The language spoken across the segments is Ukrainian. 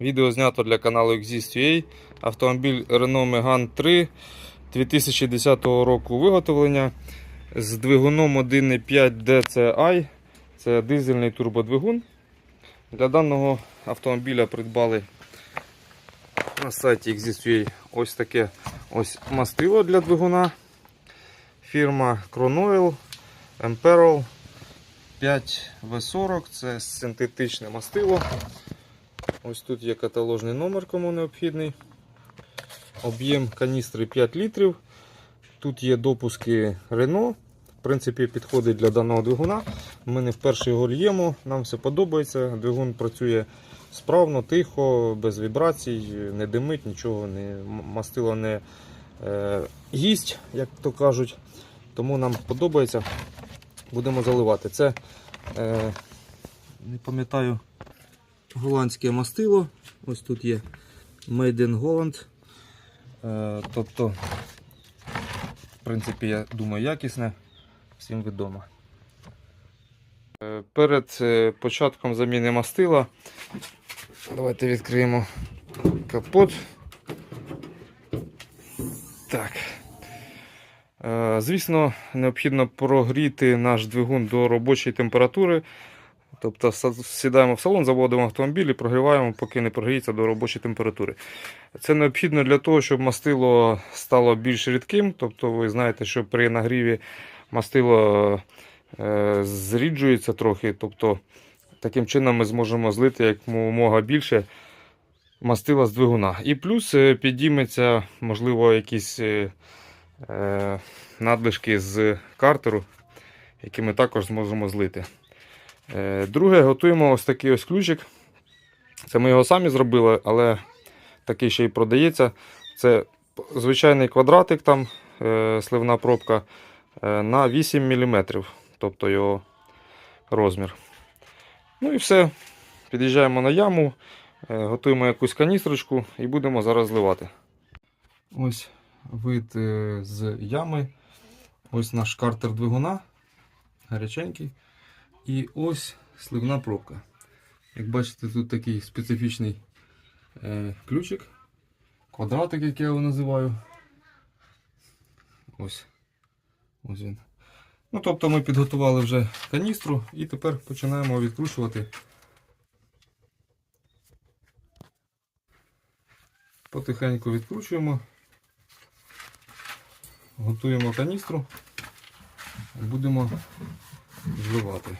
Відео знято для каналу Exist.ua. Автомобіль Renault Megane 3 2010 року виготовлення з двигуном 1.5 DCi. Це дизельний турбодвигун. Для даного автомобіля придбали на сайті Exist.ua ось таке ось мастило для двигуна. Фірма Cronoil Emperor 5V40 це синтетичне мастило. Ось тут є каталожний номер, кому необхідний. Об'єм каністри 5 літрів. Тут є допуски Renault. В принципі, підходить для даного двигуна. Ми не вперше його льємо, нам все подобається. Двигун працює справно, тихо, без вібрацій, не димить, нічого, не, мастило не е, гість, як то кажуть. Тому нам подобається. Будемо заливати. Це е, не пам'ятаю голландське мастило. Ось тут є Made in Holland. Е, тобто, в принципі, я думаю, якісне, всім відомо. Е, Перед е, початком заміни мастила давайте відкриємо капот. Так. Звісно, необхідно прогріти наш двигун до робочої температури. Тобто сідаємо в салон, заводимо автомобіль і прогріваємо, поки не прогріється до робочої температури. Це необхідно для того, щоб мастило стало більш рідким. Тобто, ви знаєте, що при нагріві мастило е, зріджується трохи. Тобто, таким чином ми зможемо злити якомога більше мастила з двигуна. І плюс е, підійметься, можливо, якісь е, надлишки з картеру, які ми також зможемо злити. Е, Друге, готуємо ось такий ось ключик. Це ми його самі зробили, але такий ще й продається. Це звичайний квадратик, там е, сливна пробка е, на 8 мм, тобто його розмір. Ну і все. Під'їжджаємо на яму, готуємо якусь каністрочку і будемо зараз зливати. Ось вид з ями. Ось наш картер двигуна. Гаряченький. І ось сливна пробка. Як бачите, тут такий специфічний е, ключик, квадратик, як я його називаю. Ось. Ось він. Ну, тобто ми підготували вже каністру і тепер починаємо відкручувати. Потихеньку відкручуємо. Готуємо каністру. Будемо зливати.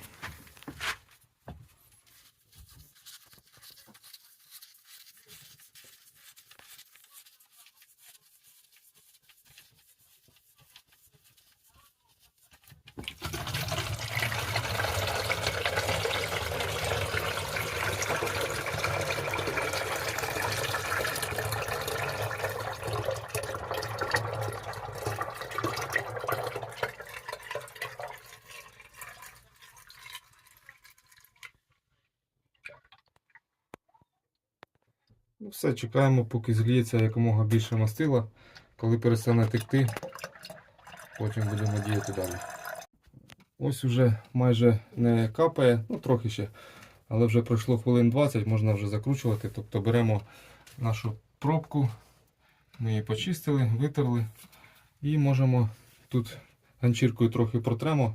Ну все, чекаємо, поки зліється якомога більше мастила. Коли перестане текти, потім будемо діяти далі. Ось уже майже не капає, ну трохи ще, але вже пройшло хвилин 20, можна вже закручувати. Тобто беремо нашу пробку, ми її почистили, витерли і можемо тут ганчіркою трохи протремо,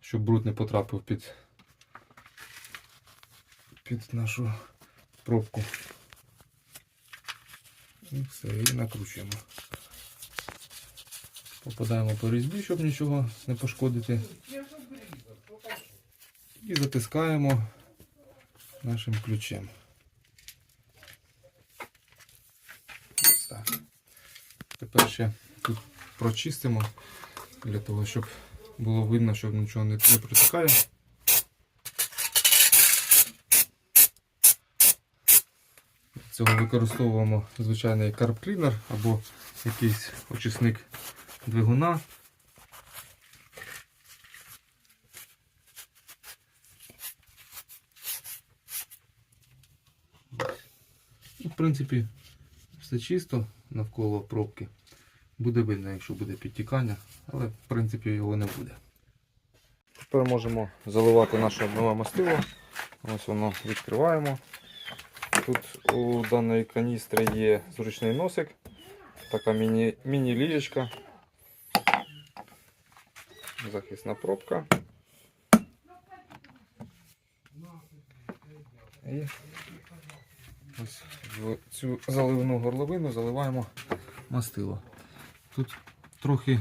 щоб бруд не потрапив під, під нашу пробку. І все, і накручуємо. Попадаємо по різьбі, щоб нічого не пошкодити. І затискаємо нашим ключем. Ось так. Тепер ще тут прочистимо для того, щоб було видно, що нічого не, не протікає. Для цього використовуємо звичайний карп-клінер або якийсь очисник двигуна. В принципі, все чисто навколо пробки. Буде видно, якщо буде підтікання, але в принципі його не буде. Тепер можемо заливати наше нове мастило. Ось воно відкриваємо. Тут у даної каністри є зручний носик, така міні- міні-лієчка, захисна пробка. І ось в цю заливну горловину заливаємо мастило. Тут трохи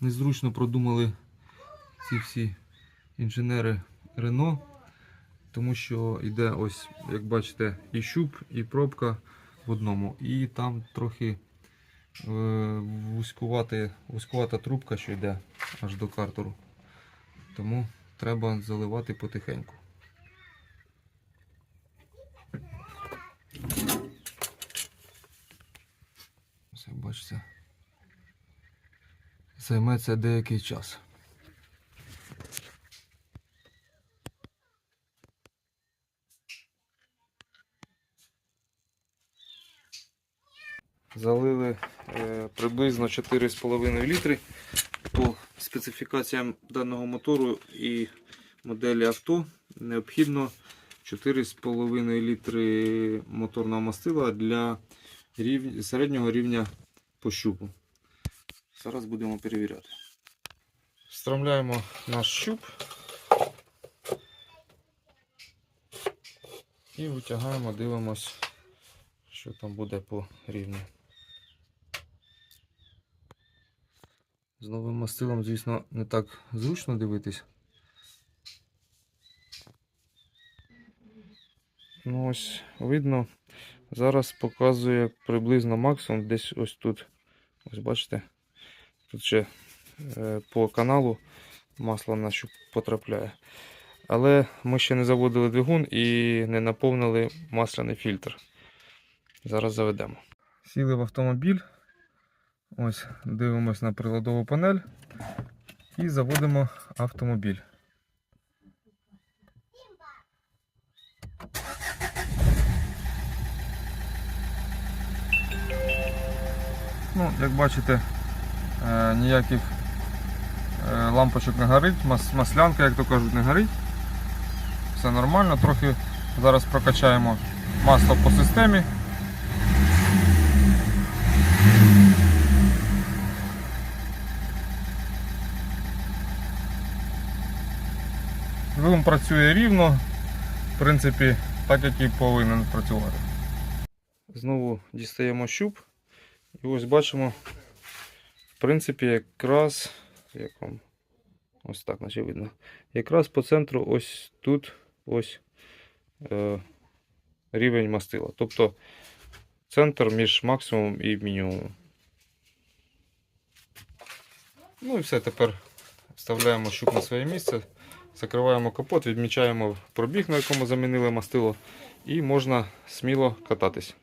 незручно продумали ці всі інженери Рено, тому що йде ось, як бачите, і щуп, і пробка в одному. І там трохи е, вузькувати, вузькувата трубка, що йде аж до картеру. Тому треба заливати потихеньку. Як бачите, займе це деякий час. Залили е, приблизно 4,5 літри. По специфікаціям даного мотору і моделі авто необхідно 4,5 літри моторного мастила для рів... середнього рівня пощупу. Зараз будемо перевіряти. Встромляємо наш щуп і витягаємо, дивимось, що там буде по рівню. З новим мастилом, звісно, не так зручно дивитись. Ну ось видно, зараз показує приблизно максимум десь ось тут. Ось бачите, тут ще е, по каналу масло на щуп потрапляє. Але ми ще не заводили двигун і не наповнили масляний фільтр. Зараз заведемо. Сіли в автомобіль. Ось дивимось на приладову панель і заводимо автомобіль. Ну, як бачите, е, ніяких е, лампочок не горить, мас- маслянка, як то кажуть, не горить. Все нормально, трохи зараз прокачаємо масло по системі. Двигун працює рівно, в принципі, так як і повинен працювати. Знову дістаємо щуп. І ось бачимо, в принципі, якраз як вам ось так, наче видно. Якраз по центру ось тут ось е, рівень мастила. Тобто центр між максимумом і мінімумом. Ну і все, тепер вставляємо щуп на своє місце, закриваємо капот, відмічаємо пробіг, на якому замінили мастило, і можна сміло кататись.